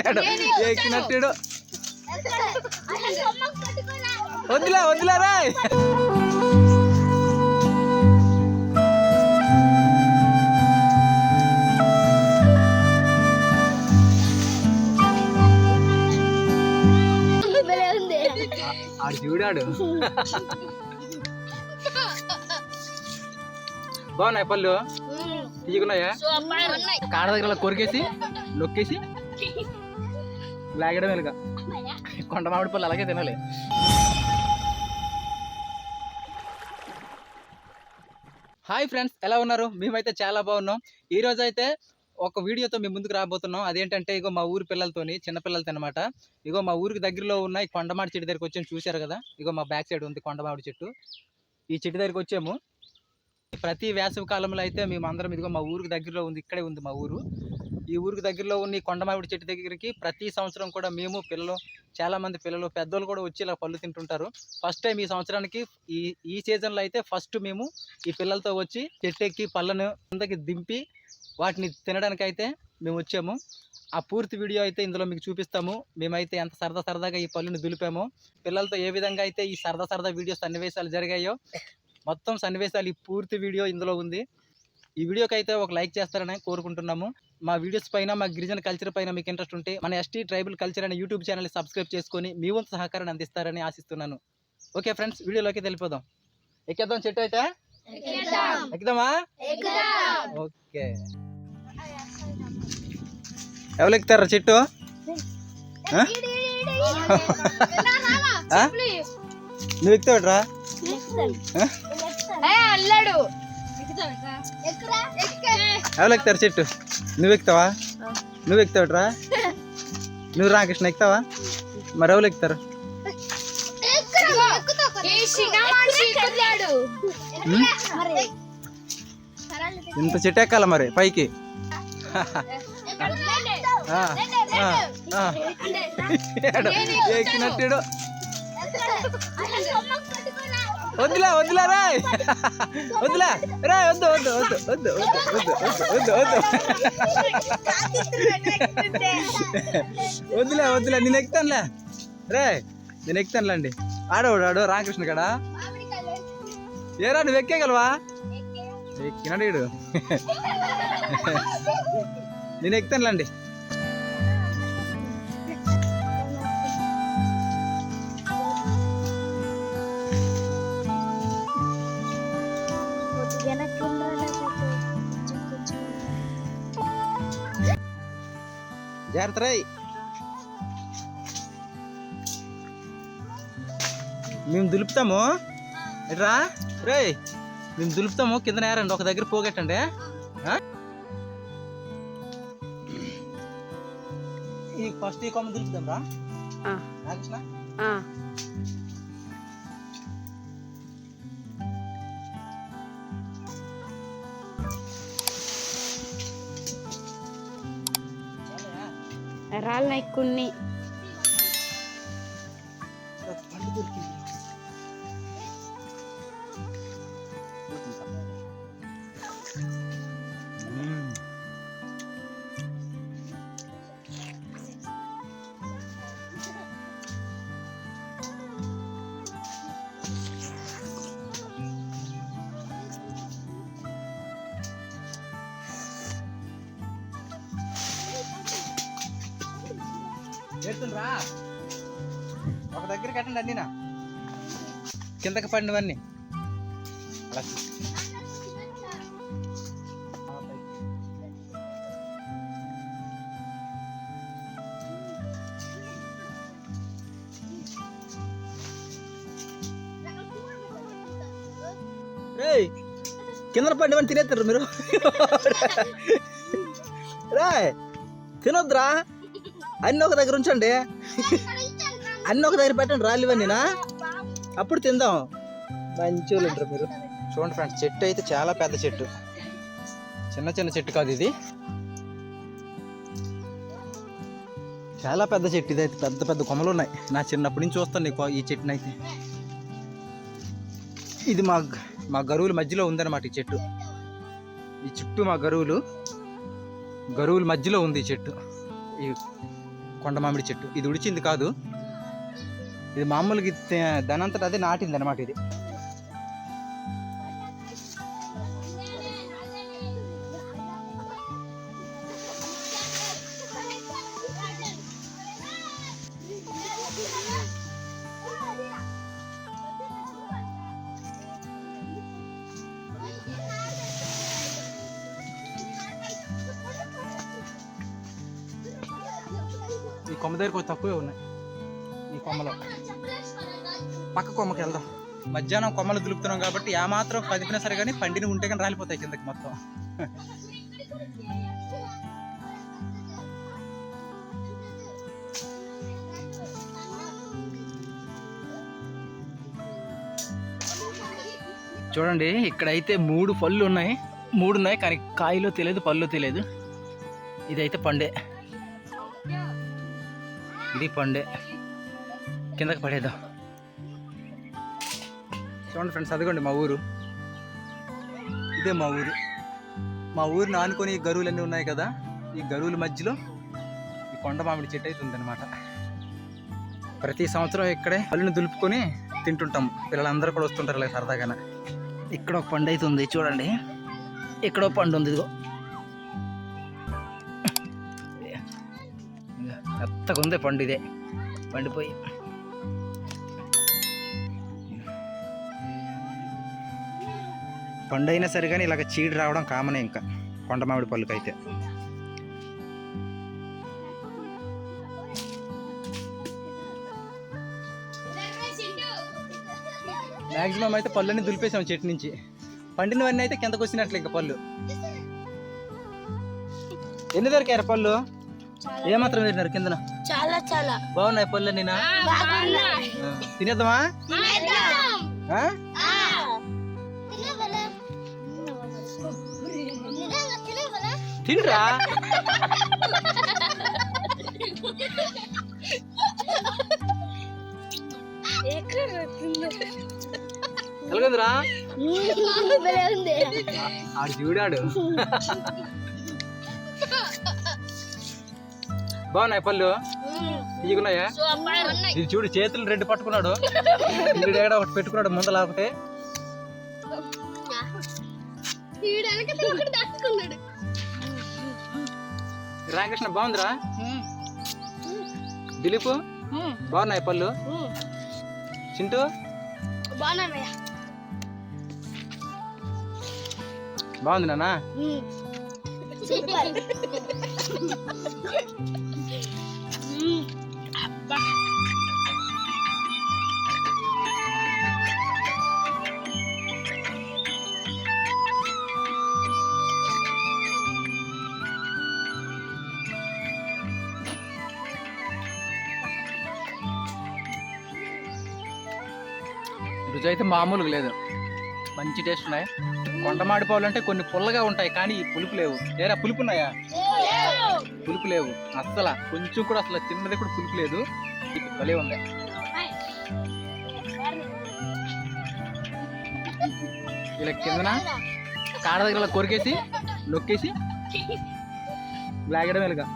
ఏడు, ఎక్కినట్టు వదిలే వదిలే రాయ్ ఆడు చూడాడు. బాగున్నాయి పళ్ళు? తీయకున్నాయా కాడ దగ్గర కొరికేసి నొక్కేసి. లాగడం వెనుక కొండ మామిడి పళ్ళు అలాగే తినాలి. హాయ్ ఫ్రెండ్స్ ఎలా ఉన్నారు? మేమైతే చాలా బాగున్నాం. ఈ రోజు అయితే ఒక వీడియోతో మేము ముందుకు రాబోతున్నాం. అదేంటంటే ఇగో మా ఊరి పిల్లలతోని చిన్న పిల్లలతో అనమాట ఇగో మా ఊరికి దగ్గరలో ఉన్న ఈ కొండమాడి చెట్టు దగ్గరికి వచ్చాము చూశారు కదా? ఇగో మా బ్యాక్ సైడ్ ఉంది కొండమామిడి చెట్టు. ఈ చెట్టు దగ్గరికి వచ్చాము. ప్రతి వేసవి కాలంలో అయితే మేము అందరం ఇదిగో మా ఊరికి దగ్గరలో ఉంది ఇక్కడే ఉంది మా ఊరు. ఈ ఊరికి దగ్గరలో ఉన్న కొండమావిడి చెట్టు దగ్గరికి ప్రతి సంవత్సరం కూడా మేము పిల్లలు చాలామంది పిల్లలు పెద్దోళ్ళు కూడా వచ్చి ఇలా పళ్ళు తింటుంటారు. ఫస్ట్ టైం ఈ సంవత్సరానికి ఈ ఈ సీజన్లో అయితే ఫస్ట్ మేము ఈ పిల్లలతో వచ్చి చెట్టు ఎక్కి పళ్ళను కిందకి దింపి వాటిని తినడానికి అయితే మేము వచ్చాము. ఆ పూర్తి వీడియో అయితే ఇందులో మీకు చూపిస్తాము. మేమైతే ఎంత సరదా సరదాగా ఈ పళ్ళుని దులిపామో పిల్లలతో ఏ విధంగా అయితే ఈ సరదా సరదా వీడియోస్ సన్నివేశాలు జరిగాయో మొత్తం సన్నివేశాలు ఈ పూర్తి వీడియో ఇందులో ఉంది ఈ వీడియోకి అయితే ఒక లైక్ చేస్తారని కోరుకుంటున్నాము మా వీడియోస్ పైన మా గిరిజన కల్చర్ పైన మీకు ఇంట్రెస్ట్ ఉంటే మన ఎస్టీ ట్రైబల్ కల్చర్ అనే యూట్యూబ్ ఛానల్ సబ్స్క్రైబ్ చేసుకొని మీ వంతు సహకారాన్ని అందిస్తారని ఆశిస్తున్నాను ఓకే ఫ్రెండ్స్ వీడియోలోకి వెళ్ళిపోదాం ఎక్కేద్దాం చెట్టు అయితే ఎక్కుదామా ఓకే ఎవరు ఎక్కుతారా చెట్టు? నువ్వు ఎక్కుతావుట్రా అల్లాడు ఎవరు ఎక్కుతారు చెట్టు నువ్వు ఎక్కుతావా? నువ్వు ఎక్కుతావుట్రా? నువ్వు రాకృష్ణ ఎక్కుతావా? మరి ఎవరు ఎక్కుతారు? ఇంత చెట్టు ఎక్కాల మరి పైకి. ఎక్కినట్టు వద్దులే వద్దులే రాయ్ వద్దులే రాయ్ వద్దు వద్దు వద్దు వద్దు వద్దు వద్దు వద్దు వద్దు వద్దు వద్దులే వద్దులే నేను ఎక్కుతానులే రే నేను ఎక్కుతానులేండి ఆడవాడు ఆడు రామకృష్ణ కాడ ఏరా నువ్వు ఎక్కేయగలవా ఎక్కినాడు నేను ఎక్కుతానులేండి జాగ్రత్త రై మేము దులుపుతాము. ఎట్రా? రే మేము దులుపుతాము కింద నేరండి ఒక దగ్గర పోగొట్టండి. ఫస్ట్ ఈ కొమ్మ దులుపుతాం రా. నరాలు కొన్ని ఏడుతుండ్రా ఒక దగ్గర కట్టండి అన్నీనా. కిందకి పడినవన్నీ అలా. ఆ, పైకి. రేయ్ కింద పడినవన్నీ తినేస్తారు మీరు? రాయ్ తినొద్దురా. అన్నీ ఒక దగ్గర ఉంచండి. అన్నీ ఒక దగ్గర పెట్టండి రాళ్ళు ఇవన్నీనా అప్పుడు తిందాం. మంచి వాళ్ళు ఉంటారు మీరు. చూడండి ఫ్రెండ్స్ చెట్టు అయితే చాలా పెద్ద చెట్టు. చిన్న చిన్న చెట్టు కాదు ఇది. చాలా పెద్ద చెట్టు ఇది అయితే పెద్ద పెద్ద కొమ్మలు ఉన్నాయి. నా చిన్నప్పటి నుంచి చూస్తాను నీకు ఈ చెట్టుని అయితే. ఇది మా మా గరువుల మధ్యలో ఉందన్నమాట ఈ చెట్టు. ఈ చుట్టూ మా గరువులు గరువుల మధ్యలో ఉంది ఈ చెట్టు. ఈ కొండ మామిడి చెట్టు. ఇది ఉడిచింది కాదు. ఇది మామూలుగా ఇది దానంతట అదే నాటింది అనమాట ఇది. కొమ్మ దగ్గర కొంచెం తక్కువే ఉన్నాయి. ఈ కొమ్మలో. పక్క కొమ్మకి వెళ్దాం. మధ్యాహ్నం కొమ్మలు దులుపుతున్నాం కాబట్టి ఏమాత్రం మాత్రం కదిపినా సరే కానీ పండిని ఉంటే కానీ రాలిపోతాయి కిందకి మొత్తం. చూడండి ఇక్కడైతే మూడు పళ్ళు ఉన్నాయి. మూడు ఉన్నాయి కానీ కాయలో తెలియదు పళ్ళు తెలియదు. ఇదైతే పండే. ఇది పండే కిందకి పడేద్దాం చూడండి ఫ్రెండ్స్ అదిగోండి మా ఊరు ఇదే మా ఊరు మా ఊరిని ఆనుకొని ఈ గరువులన్నీ ఉన్నాయి కదా ఈ గరువుల మధ్యలో ఈ కొండ మామిడి చెట్టు అయితే ఉందన్నమాట ప్రతి సంవత్సరం ఇక్కడే పళ్ళుని దులుపుకొని తింటుంటాం పిల్లలందరూ కూడా వస్తుంటారు ఇలా సరదాగానే ఇక్కడ ఒక పండు అయితే ఉంది చూడండి ఇక్కడ ఒక పండు ఉంది ఇదిగో మెత్తగా ఉంది పండు ఇదే. పండిపోయి. పండు అయినా సరే కానీ ఇలాగ చీడు రావడం కామనే ఇంకా కొండ మామిడి పళ్ళుకైతే. మ్యాక్సిమం అయితే పళ్ళని దులిపేసాం చెట్టు నుంచి. పండినవన్నీ అయితే కిందకు వచ్చినట్లు ఇంకా పళ్ళు. ఎన్ని దొరికారు పళ్ళు? ఏమాత్రం తిన్నారు కిందన? చాలా చాలా. బాగున్నాయి పళ్ళు నేనా తినేద్దామా? ఆ? తినరా? ఎలాగందిరా? ఆడు చూడాడు. బాగున్నాయి పళ్ళు? తీగున్నాయా ఇది చూడు చేతులు రెండు పట్టుకున్నాడు. వీడు ఎక్కడ ఒకటి పెట్టుకున్నాడు ముందల ఒకటి. రామకృష్ణ బాగుందిరా? దిలీప్ బాగున్నాయి పళ్ళు? చింటూ? బాగుంది నాన్న? సూపర్ రుచి అయితే మామూలుగా లేదు. మంచి టేస్ట్ ఉన్నాయి. కొండ మాడిపోవాలి అంటే కొన్ని పుల్లగా ఉంటాయి కానీ ఈ పులుపు లేవు. ఏరా పులుపు ఉన్నాయా పులుపు లేవు. అస్సలు. కొంచెం కూడా అసలు చిన్నది కూడా పులుపు లేదు. ఇది భలే ఉంది. ఇలా కిందన? కాడ దగ్గర కొరికేసి నొక్కేసి లాగడం వెలుగా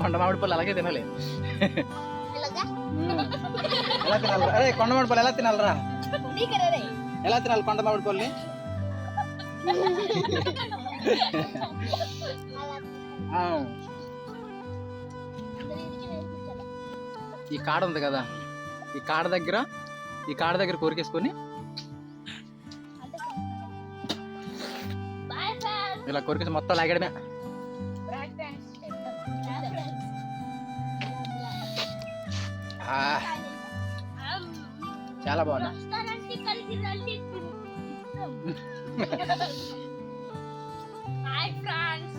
కొండ మామిడి పళ్ళు అలాగే తినాలి. ఎలా తినాలి? అరే కొండ మామిడి పళ్ళు ఎలా తినాలరా? ఎలా తినాలి కొండ మామిడి పళ్ళని ఈ కాడ ఉంది కదా. ఈ కాడ దగ్గర ఈ కాడ దగ్గర కొరికేసుకొని ఇలా కొరికేసి మొత్తం లాగడమే చాలా బాగున్నా హాయ్ ఫ్రెండ్స్.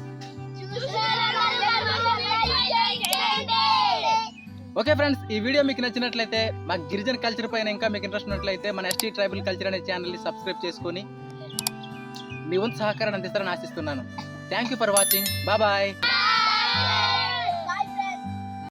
ఓకే ఫ్రెండ్స్ ఈ వీడియో మీకు నచ్చినట్లయితే మా గిరిజన కల్చర్ పైన ఇంకా మీకు ఇంట్రెస్ట్ ఉన్నట్లయితే మన ఎస్టీ ట్రైబల్ కల్చర్ అనే ఛానల్ని సబ్స్క్రైబ్ చేసుకొని మీ వంతు సహకారాన్ని అందిస్తారని ఆశిస్తున్నాను. Thank you for watching bye